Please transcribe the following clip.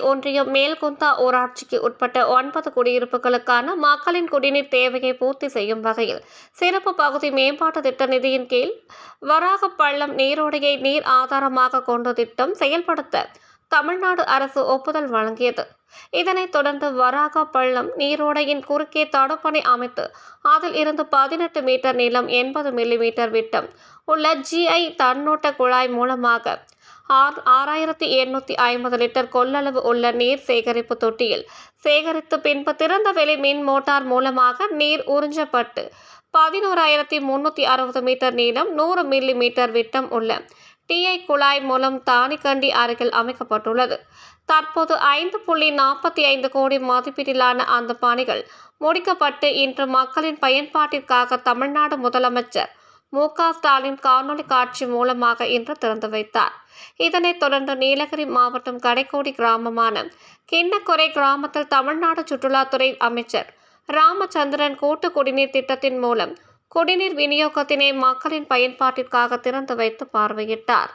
ஒன்றியம் மேல்குந்தா ஊராட்சிக்கு உட்பட்ட ஒன்பது குடியிருப்புகளுக்கான மக்களின் குடிநீர் தேவையை பூர்த்தி செய்யும் வகையில் சிறப்பு பகுதி மேம்பாட்டு திட்ட நிதியின் கீழ் வராகப்பள்ளம் நீரோடையை நீர் ஆதாரமாக கொண்ட திட்டம் செயல்படுத்த தமிழ்நாடு அரசு ஒப்புதல் வழங்கியது. இதனைத் தொடர்ந்து வராக பள்ளம் நீரோடையின் குறுக்கே தடுப்பணை அமைத்து அதில் இருந்து பதினெட்டு மீட்டர் நீளம் எண்பது மில்லிமீட்டர் விட்டம் உள்ள ஜிஐ தன்னோட்ட குழாய் மூலமாக ஆர் ஆறாயிரத்தி எண்ணூற்றி ஐம்பது லிட்டர் கொள்ளளவு உள்ள நீர் சேகரிப்பு தொட்டியில் சேகரித்து பின்பு திறந்த வெளி மின் மோட்டார் மூலமாக நீர் உறிஞ்சப்பட்டு பதினோராயிரத்தி முன்னூற்றி அறுபது மீட்டர் நீளம் நூறு மில்லி மீட்டர் விட்டம் உள்ள டிஐ குழாய் மூலம் தானிக்கண்டி அருகில் அமைக்கப்பட்டுள்ளது. தற்போது ஐந்து புள்ளி நாற்பத்தி ஐந்து கோடி மதிப்பீட்டிலான அந்த பணிகள் முடிக்கப்பட்டு இன்று மக்களின் பயன்பாட்டிற்காக தமிழ்நாடு முதலமைச்சர் மு க ஸ்டாலின் காணொலி காட்சி மூலமாக இன்று திறந்து வைத்தார். இதனைத் தொடர்ந்து நீலகிரி மாவட்டம் கடைக்கோடி கிராமமான கிண்ணக்குறை கிராமத்தில் தமிழ்நாடு சுற்றுலாத்துறை அமைச்சர் ராமச்சந்திரன் கூட்டு குடிநீர் திட்டத்தின் மூலம் குடிநீர் விநியோகத்தினை மக்களின் பயன்பாட்டிற்காக திறந்து வைத்து பார்வையிட்டார்.